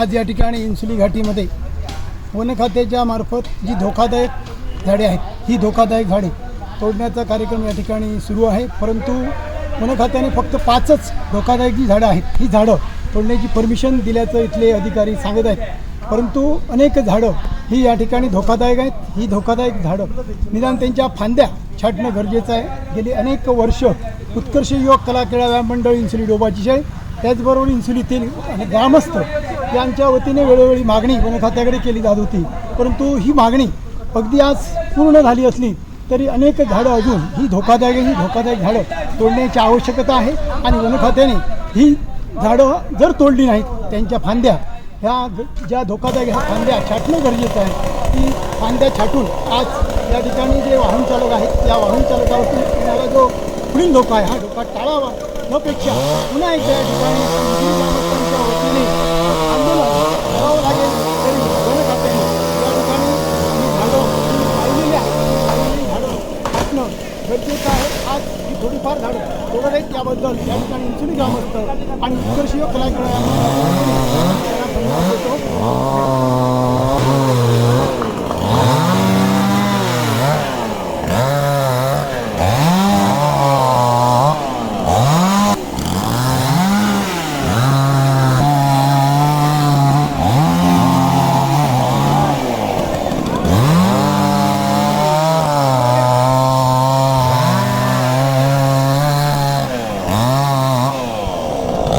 आज या ठिकाणी इन्सुली घाटीमध्ये वन खात्याच्या मार्फत जी धोकादायक झाडे आहेत ही धोकादायक झाडे तोडण्याचा कार्यक्रम या ठिकाणी सुरू आहे. परंतु वन खात्याने फक्त पाचच धोकादायक जी झाडं आहेत ही झाडं तोडण्याची परमिशन दिल्याचं इथले अधिकारी सांगत आहेत. परंतु अनेक झाडं ही या ठिकाणी धोकादायक आहेत. ही धोकादायक झाडं निदान त्यांच्या फांद्या छाटणं गरजेचं आहे. गेली अनेक वर्ष उत्कर्ष युवक कला क्रीडा मंडळ इन्सुली डोबाची शाळे त्याचबरोबर इन्सुलीतील ग्रामस्थ यांच्या वतीने वेळोवेळी मागणी वन खात्याकडे केली जात होती. परंतु ही मागणी अगदी आज पूर्ण झाली असली तरी अनेक झाडं अजून ही धोकादायक ही धोकादायक झाडं तोडण्याची आवश्यकता आहे आणि वन खात्याने ही झाडं जर तोडली नाहीत त्यांच्या फांद्या ह्या ज्या धोकादायक ह्या फांद्या छाटणं गरजेचं आहे ती फांद्या छाटून आज या ठिकाणी जे वाहन चालक आहेत त्या वाहन चालकावरती येणारा जो पुढील धोका आहे हा धोका टाळावा यापेक्षा पुन्हा एकदा या ठिकाणी इन्सुली ग्रामस्थांच्या वतीने आंदोलन करावं लागेल तरी वन खात्याने या ठिकाणी ही झाडं ही वाळलेली आहेत वाळलेली झाडं छाटणं गरजेचं आहे आज ही थोडीफार झाडं. थोडं आहेत त्याबद्दल त्या ठिकाणी इन्सुली ग्रामस्थ आणि उत्कर्षीय कलाकार